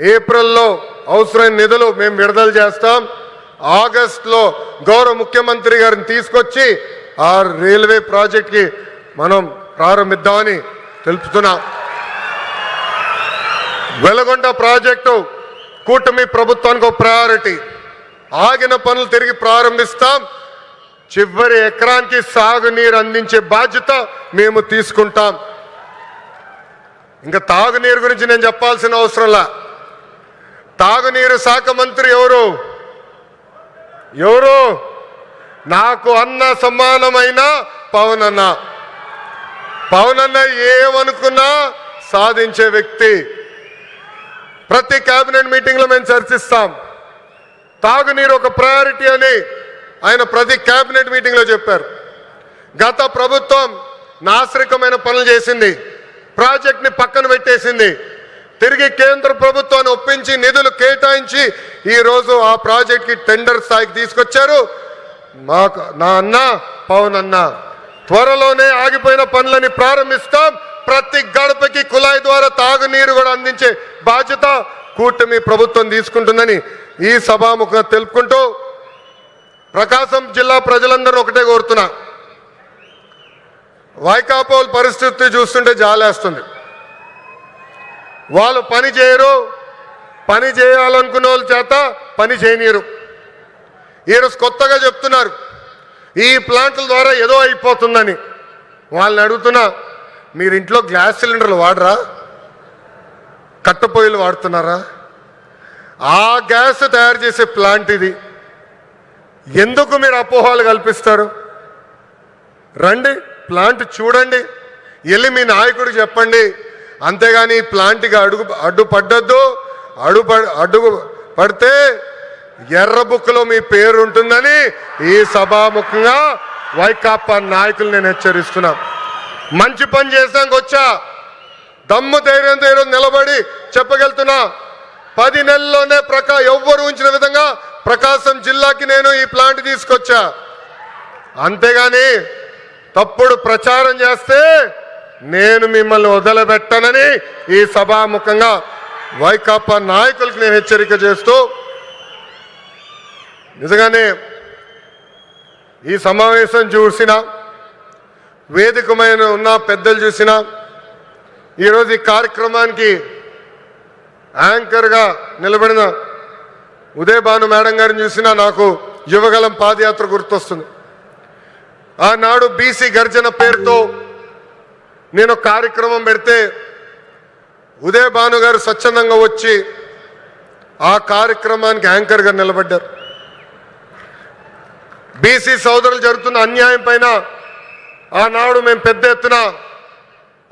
ఏప్రిల్లో అవసరమైన నిధులు మేము విడుదల చేస్తాం. ఆగస్ట్లో గౌరవ ముఖ్యమంత్రి గారిని తీసుకొచ్చి ఆ రైల్వే ప్రాజెక్ట్కి మనం ప్రారంభిద్దామని తెలుపుతున్నాం. వెలగొండ ప్రాజెక్టు కూటమి ప్రభుత్వానికి ఒక ప్రయారిటీ ఆగిన పనులు తిరిగి ప్రారంభిస్తాం. చివరి ఎకరానికి సాగునీరు అందించే బాధ్యత మేము తీసుకుంటాం. ఇంకా తాగునీరు గురించి నేను చెప్పాల్సిన అవసరంలా తాగునీరు శాఖ మంత్రి ఎవరు? ఎవరు? నాకు అన్న సమానమైన పవన్ అన్న పవన్ అన్న ఏమనుకున్నా సాధించే వ్యక్తి. ప్రతి కేబినెట్ మీటింగ్లో మేము చర్చిస్తాం. తాగునీరు ఒక ప్రయారిటీ అని ఆయన ప్రతి కేబినెట్ మీటింగ్లో చెప్పారు. గత ప్రభుత్వం నాశరికమైన పనులు చేసింది. ప్రాజెక్ట్ని పక్కన పెట్టేసింది. తిరిగి కేంద్ర ప్రభుత్వాన్ని ఒప్పించి నిధులు కేటాయించి ఈరోజు ఆ ప్రాజెక్ట్కి టెండర్ స్థాయికి తీసుకొచ్చారు. మాకు నా అన్న పవన్ అన్న త్వరలోనే ఆగిపోయిన పనులని ప్రారంభిస్తాం. ప్రతి గడపకి కుళాయి ద్వారా తాగునీరు కూడా అందించే బాధ్యత కూటమి ప్రభుత్వం తీసుకుంటుందని ఈ సభాముఖంగా తెలుపుకుంటూ ప్రకాశం జిల్లా ప్రజలందరూ ఒకటే కోరుతున్నా. వైకాపోల్ పరిస్థితి చూస్తుంటే జాలేస్తుంది. వాళ్ళు పని చేయరు. పని చేయాలనుకున్న వాళ్ళ చేత పని చేయనీరు ఈరోజు కొత్తగా చెప్తున్నారు. ఈ ప్లాంట్ల ద్వారా ఏదో అయిపోతుందని. వాళ్ళని అడుగుతున్నా మీరు ఇంట్లో గ్యాస్ సిలిండర్లు వాడరా? కట్టపొయ్యలు వాడుతున్నారా? ఆ గ్యాస్ తయారు చేసే ప్లాంట్ ఇది. ఎందుకు మీరు అపోహాలు కల్పిస్తారు? రండి ప్లాంట్ చూడండి. వెళ్ళి మీ నాయకుడు చెప్పండి. అంతేగాని ఈ ప్లాంట్కి అడుగు అడ్డుపడ్డద్దు అడుగు అడుగు పడితే ఎర్ర బుక్లో మీ పేరు ఉంటుందని ఈ సభాముఖంగా వైకాపా నాయకులు నేను హెచ్చరిస్తున్నా. మంచి పని చేసాక వచ్చా. దమ్ము ధైర్యం ధైర్యం నిలబడి చెప్పగలుగుతున్నా. పది నెలల్లోనే ప్రకా ఎవ్వరు ఉంచిన విధంగా ప్రకాశం జిల్లాకి నేను ఈ ప్లాంట్ తీసుకొచ్చా. అంతేగాని తప్పుడు ప్రచారం చేస్తే నేను మిమ్మల్ని వదలబెట్టనని ఈ సభాముఖంగా వైకాపా నాయకులకు నేను హెచ్చరిక చేస్తూ నిజంగానే ఈ సమావేశం చూసిన వేదికమైన ఉన్న పెద్దలు చూసిన ఈరోజు ఈ కార్యక్రమానికి యాంకర్గా నిలబడిన ఉదయభాను మేడం గారిని చూసినా నాకు యువగలం పాదయాత్ర గుర్తొస్తుంది. ఆనాడు బీసీ గర్జన పేరుతో నేను ఒక కార్యక్రమం పెడితే ఉదయ్ భాను గారు స్వచ్ఛందంగా వచ్చి ఆ కార్యక్రమానికి యాంకర్గా నిలబడ్డారు. బీసీ సోదరులు జరుగుతున్న అన్యాయం పైన ఆనాడు మేము పెద్ద ఎత్తున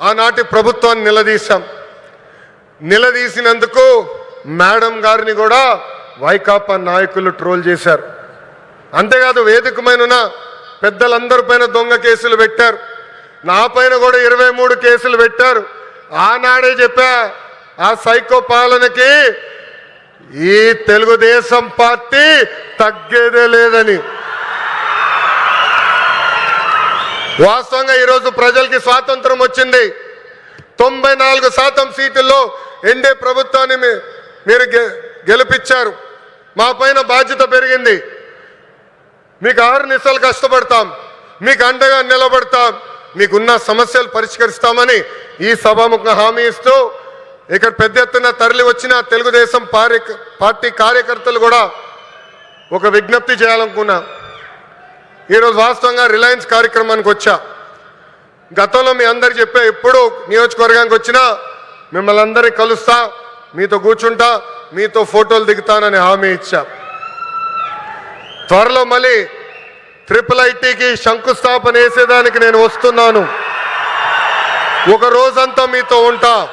ఆనాటి ప్రభుత్వాన్ని నిలదీశాం. నిలదీసినందుకు మేడం గారిని కూడా వైకాపా నాయకులు ట్రోల్ చేశారు. అంతేకాదు వేదికమైన పెద్దలందరి పైన దొంగ కేసులు పెట్టారు. నా పైన కూడా ఇరవై మూడు కేసులు పెట్టారు. ఆనాడే చెప్పా ఆ సైకో పాలనకి ఈ తెలుగుదేశం పార్టీ తగ్గేదే లేదని. వాస్తవంగా ఈరోజు ప్రజలకి స్వాతంత్రం వచ్చింది. తొంభై నాలుగు శాతం సీటుల్లో ఎన్డీ ప్రభుత్వాన్ని మీ- మీరు గె- గెలిపించారు. మా పైన బాధ్యత పెరిగింది. మీకు ఆరు నిమిషాలు కష్టపడతాం. మీకు అండగా నిలబడతాం. మీకున్న సమస్యలు పరిష్కరిస్తామని ఈ సభాముఖ హామీ ఇస్తూ ఇక్కడ పెద్ద ఎత్తున తరలి వచ్చిన తెలుగుదేశం పారి పార్టీ కార్యకర్తలు కూడా ఒక విజ్ఞప్తి చేయాలనుకున్నా. ఈరోజు వాస్తవంగా రిలయన్స్ కార్యక్రమానికి వచ్చా. గతంలో మీ అందరు చెప్పే ఎప్పుడు నియోజకవర్గానికి వచ్చినా మిమ్మల్ని అందరినీ కలుస్తా మీతో కూర్చుంటా మీతో ఫోటోలు దిగుతానని హామీ ఇచ్చా. త్వరలో మళ్ళీ ట్రిపుల్ ఐటీకి శంకుస్థాపన వేసేదానికి నేను వస్తున్నాను. ఒక రోజంతా మీతో ఉంటా.